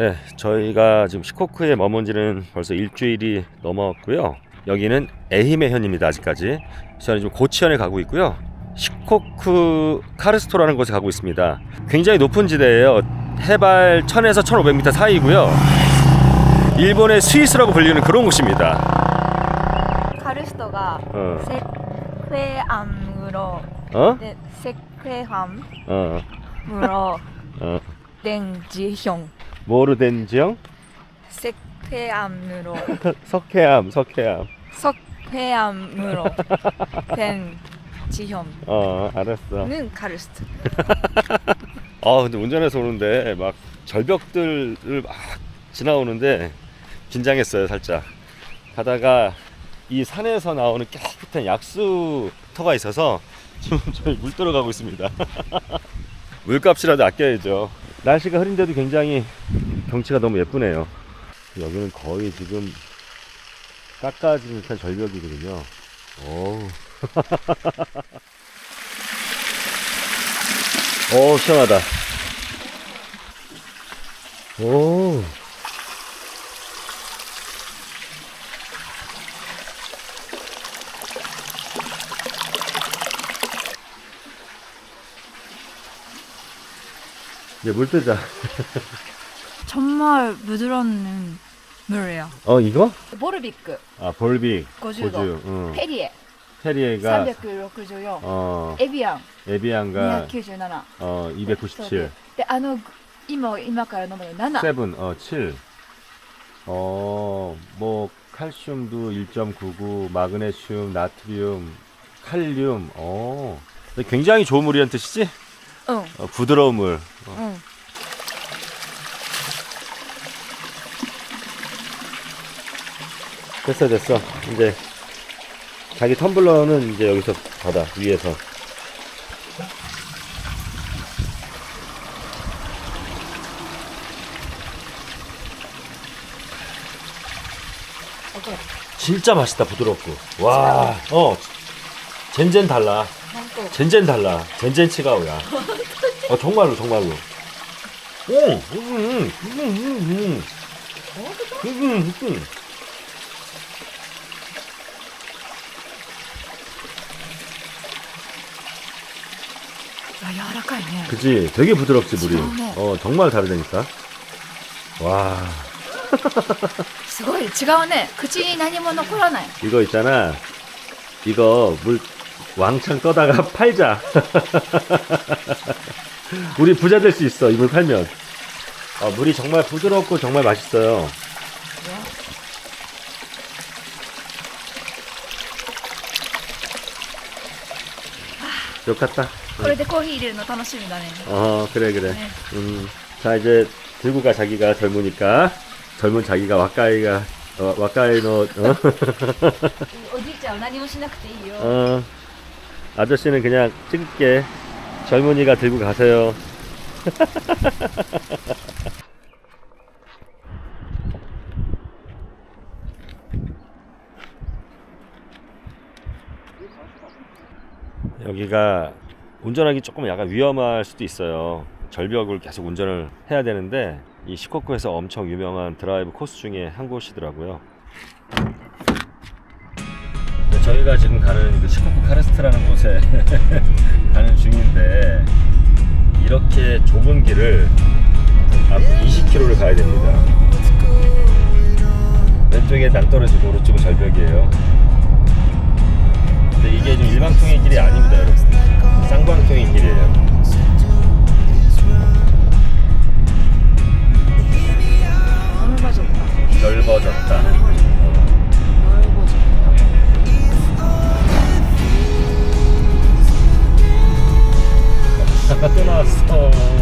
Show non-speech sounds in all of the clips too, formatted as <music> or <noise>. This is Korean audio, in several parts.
네, 저희가 지금 시코크에 머문 지는 벌써 일주일이 넘었고요. 여기는 에히메 현입니다. 아직까지. 저는 지금 고치현에 가고 있고요. 시코크 카르스토라는 곳에 가고 있습니다. 굉장히 높은 지대예요. 해발 1000에서 1500m 사이고요. 일본의 스위스라고 불리는 그런 곳입니다. 카르스토가 세쾌함으로 어? 세쾌함으로 어. 네, 어. 어. 지 형. 뭐로 된 지형? 색회암으로 <laughs> 석회암, 석회암. 석회암으로 <laughs> 된 지형 어, 알았어. 카르스트. <laughs> 아, 근데 운전해서 오는데 막 절벽들을 막 지나오는데 긴장했어요, 살짝. 가다가 이 산에서 나오는 깨끗한 약수터가 있어서 지금 저희 물 들어가고 있습니다. 물값이라도 아껴야죠. 날씨가 흐린데도 굉장히 경치가 너무 예쁘네요 여기는 거의 지금 깎아진 듯한 절벽이거든요 오. 오 <laughs> 시원하다 오. 이제 물 뜨자. 정말 부드러운 물이에요. 어 이거? 보르비크 아 볼비크. 고주. 응. 페리에 페리에가 364, 어 에비앙 에비앙가 297, 어 297. 네, 아 이모 이마카라 넘어요 7. 세븐 어 7. 어뭐 칼슘도 1.99, 마그네슘, 나트륨, 칼륨. 어. 굉장히 좋은 물이란 뜻이지? 응. 어, 부드러운 물. 어. 응. 됐어 됐어. 이제 자기 텀블러는 이제 여기서 받아 위에서. 진짜 맛있다 부드럽고. 와, 어, 젠젠 달라. 젠젠 달라. 젠젠 치가오야. 어 정말로 정말로. 오, 음, 음, 음, 음, 음. 음, 음, 음. 그지? 되게 부드럽지 물이. 진짜네. 어 정말 다르다니까. 와, すごい違うね口に何も残らない 이거 있잖아. 이거 물 왕창 떠다가 팔자. <laughs> <laughs> 우리 부자 될 수 있어 이 물 팔면. 어, 물이 정말 부드럽고 정말 맛있어요. 좋겠다. これでコーヒー入れるの楽しみだね 어 그래 그래. 네. 음, 자 이제 들고 가 자기가 젊으니까 젊은 자기가 와까이가 어, 와까이노 어? おじいちゃんは何もしなくていいよ 어, 아저씨는 그냥 찍을게. 젊은이가 들고 가세요. <laughs> 여기가 운전하기 조금 약간 위험할 수도 있어요. 절벽을 계속 운전을 해야 되는데 이 시코쿠에서 엄청 유명한 드라이브 코스 중에 한 곳이더라고요. 네, 저희가 지금 가는 그 시코쿠 카르스트라는 곳에 <laughs> 가는 중인데 이렇게 좁은 길을 앞 20km를 가야 됩니다. 왼쪽에 낭떠러지고 오른쪽은 절벽이에요. 근데 이게 좀 일방통행 길이 아닙니다, 여러분. 쌍방통행 길이에요. 넓어졌다 넓어졌다. 넓어졌다 또 나왔어.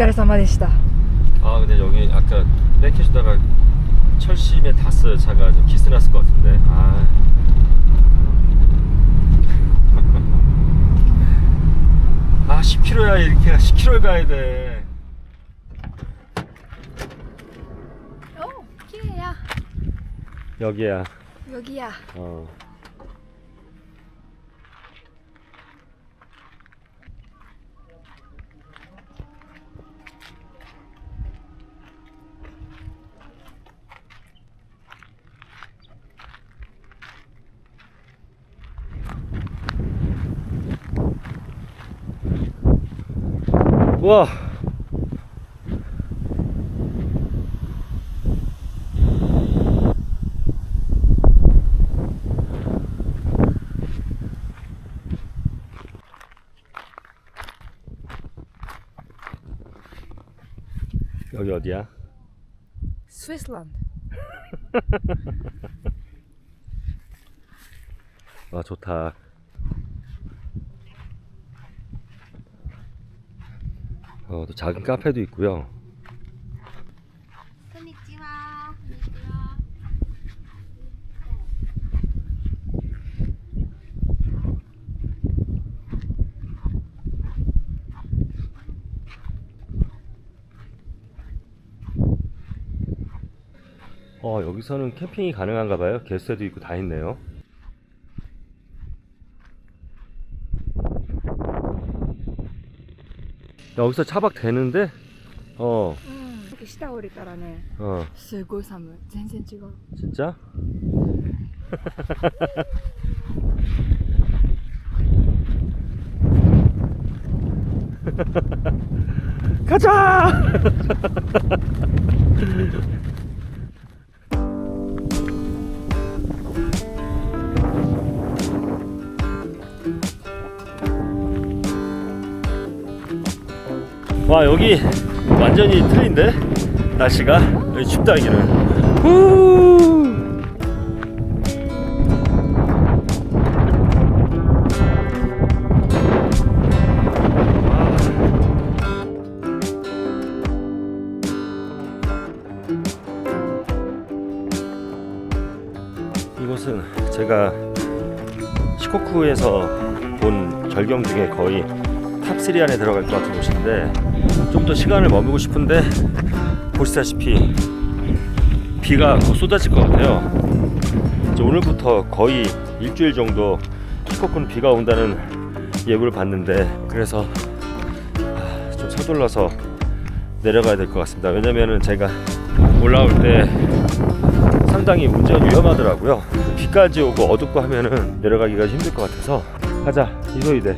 疲れ様でした. 아 근데 여기 아까 백해주다가 철심에 닿았어요 차가 좀 기스 났을 것 같은데 아 <laughs> 아 10km야 이렇게 10km 가야 돼 오, 기회야. 여기야 여기야. 어 와 여기 어디야? 스위스랜드. 아 <laughs> 좋다. 어, 또 작은 카페도 있고요. 어, 여기서는 캠핑이 가능한가 봐요. 게스트도 있고 다 있네요. 여기서 차박 되는데? 어, うん。下降りたらね、 어, すごい寒い。全然違う。 진짜? 가자! 와 여기 완전히 틀린데? 날씨가? 여기 춥다 여기는. 후! 이곳은 제가 시코쿠에서 본 절경 중에 거의 탑3 안에 들어갈 것 같은 곳인데 좀 더 시간을 머물고 싶은데 보시다시피 비가 곧 쏟아질 것 같아요. 이제 오늘부터 거의 일주일 정도 시코쿠는 비가 온다는 예보를 봤는데 그래서 아, 좀 서둘러서 내려가야 될 것 같습니다. 왜냐면은 제가 올라올 때 상당히 운전 위험하더라고요. 비까지 오고 어둡고 하면은 내려가기가 힘들 것 같아서 가자 이소이대.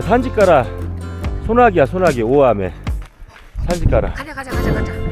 산지가라 소나기야 소나기 오암에 산지가라. 가자, 가자, 가자, 가자.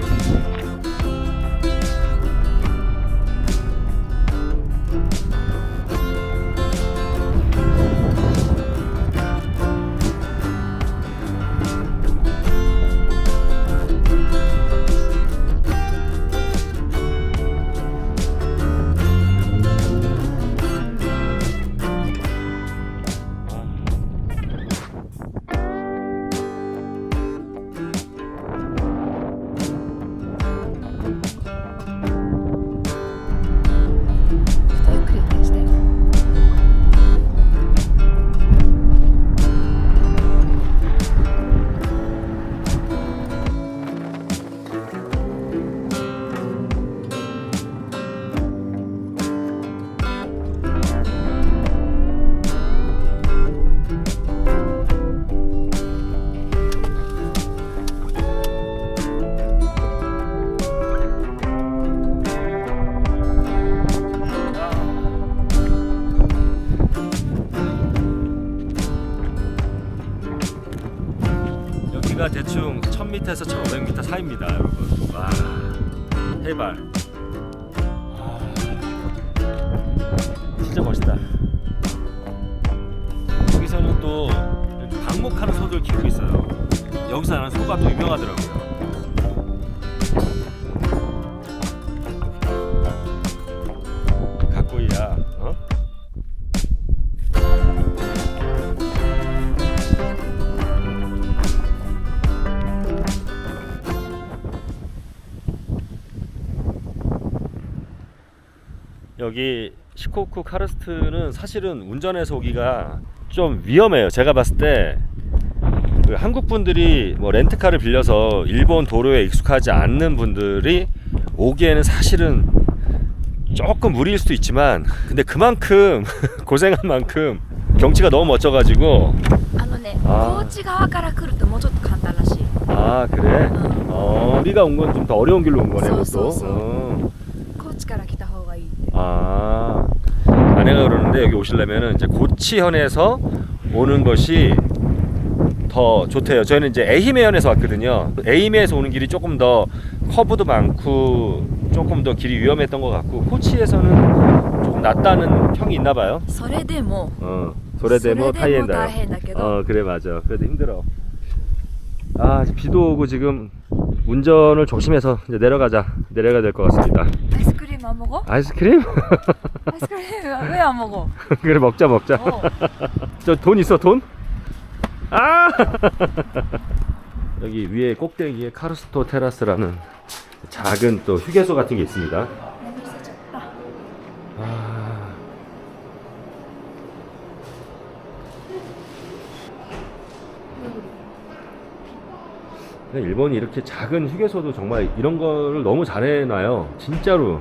이렇게 방목하는 소들 키우고 있어요. 여기서 나는 소가 또 유명하더라고요. 가꼬이야, 어? 여기 시코쿠 카르스트는 사실은 운전해서 오기가 좀 위험해요. 제가 봤을 때 그 한국 분들이 뭐 렌트카를 빌려서 일본 도로에 익숙하지 않는 분들이 오기에는 사실은 조금 무리일 수도 있지만 근데 그만큼 <laughs> 고생한 만큼 경치가 너무 멋져가지고. 아. 아, 그래? 어, 어 우리가 온 건 좀 더 어려운 길로 온 거네 그것도. 어. 아. 되는데 여기 오시려면은 이제 고치현에서 오는 것이 더 좋대요. 저희는 이제 에히메현에서 왔거든요. 에히메에서 오는 길이 조금 더 커브도 많고 조금 더 길이 위험했던 것 같고 코치에서는 조금 낫다는 평이 있나 봐요. 서레데모. 어, 소레데모 타이엔다. 어, 그래 맞아. 그래도 힘들어. 아, 비도 오고 지금 운전을 조심해서 이제 내려가자. 내려가야 될 것 같습니다. 왜 안 먹어? 아이스크림? <laughs> 아이스크림 왜 안 먹어? <laughs> 그래 먹자 먹자. 어. <laughs> 저 돈 있어 돈? 아! 여기 위에 꼭대기에 카르스토 테라스라는 작은 또 휴게소 같은 게 있습니다. 일본이 이렇게 작은 휴게소도 정말 이런 거를 너무 잘해놔요. 진짜로.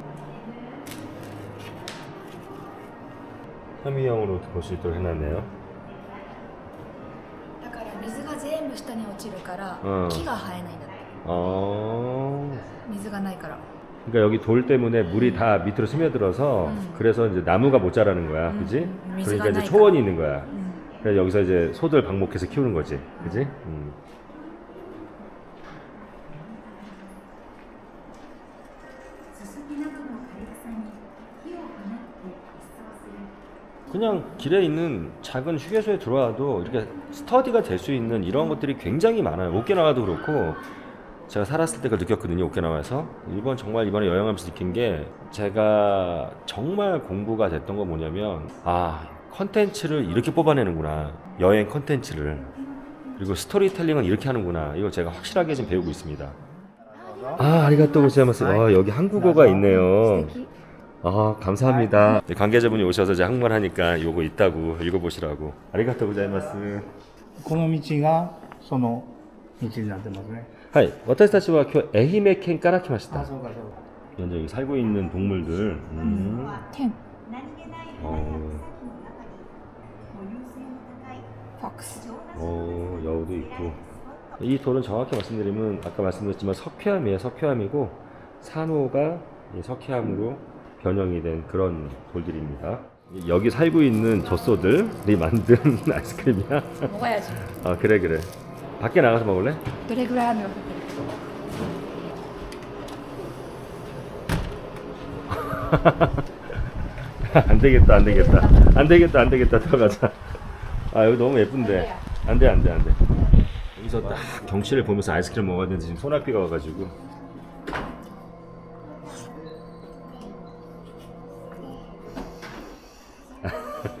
현미형으로 볼 수 있도록 해놨네요. だから水が全部下に落ちるからうん木が生えないんだって 어水がないから 그러니까 여기 돌 때문에 물이 다 밑으로 스며들어서 음. 그래서 이제 나무가 못 자라는 거야, 음, 그지? 음, 그러니까 미스가 이제 나니까. 초원이 있는 거야. うん 그래서 여기서 이제 소들 방목해서 키우는 거지, 그지? 음. 그냥 길에 있는 작은 휴게소에 들어와도 이렇게 스터디가 될 수 있는 이런 것들이 굉장히 많아요. 오키나와도 그렇고 제가 살았을 때 그걸 느꼈거든요. 오키나와에서 일본 정말 이번에 여행하면서 느낀 게 제가 정말 공부가 됐던 건 뭐냐면 아 컨텐츠를 이렇게 뽑아내는구나 여행 컨텐츠를 그리고 스토리텔링은 이렇게 하는구나 이걸 제가 확실하게 지금 배우고 있습니다. 아 아리가또 고자이마스. 아 여기 한국어가 있네요. 아 감사합니다. 네, 관계자분이 오셔서 제가 한국말 하니까 요거 있다고 읽어보시라고. 아리가또 고자이마스. この道がその道になってますね。 하이, 私たちは今日愛媛県から来ましたあ、。そうかそうか。 현재 여기 살고 있는 동물들. 음. 県 어, ファックス 어, 여우도 있고. 이 돌은 정확히 말씀드리면 아까 말씀드렸지만 석회암이에요. 석회암이고 산호가 이 석회암으로 변형이 된 그런 돌들입니다. 여기 살고 있는 젖소들이 만든 <laughs> 아이스크림이야. 먹어야지. 아 그래 그래. 밖에 나가서 먹을래? 그래 그래 하면. <laughs> 안 되겠다 안 되겠다 안 되겠다 안 되겠다 들어가자. 아 여기 너무 예쁜데. 안 돼 안 돼 안 돼. 여기서 딱 경치를 보면서 아이스크림 먹어야 되는데 지금 소나비가 와가지고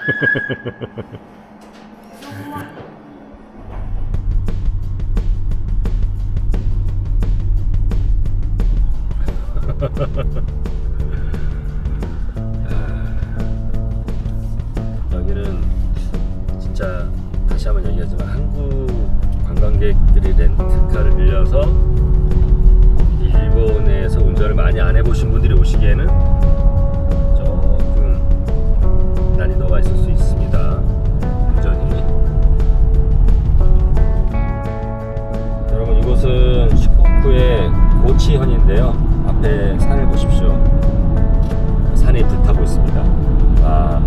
<laughs> 여기는 진짜 다시 한번 얘기하지만 한국 관광객들이 렌트카를 빌려서 일본에서 운전을 많이 안 해보신 분들이 오시기에는 난이 너가 있을 수 있습니다. 운전이. 여러분 이곳은 시코쿠의 고치현인데요. 앞에 산을 보십시오. 산이 불타고 있습니다. 아.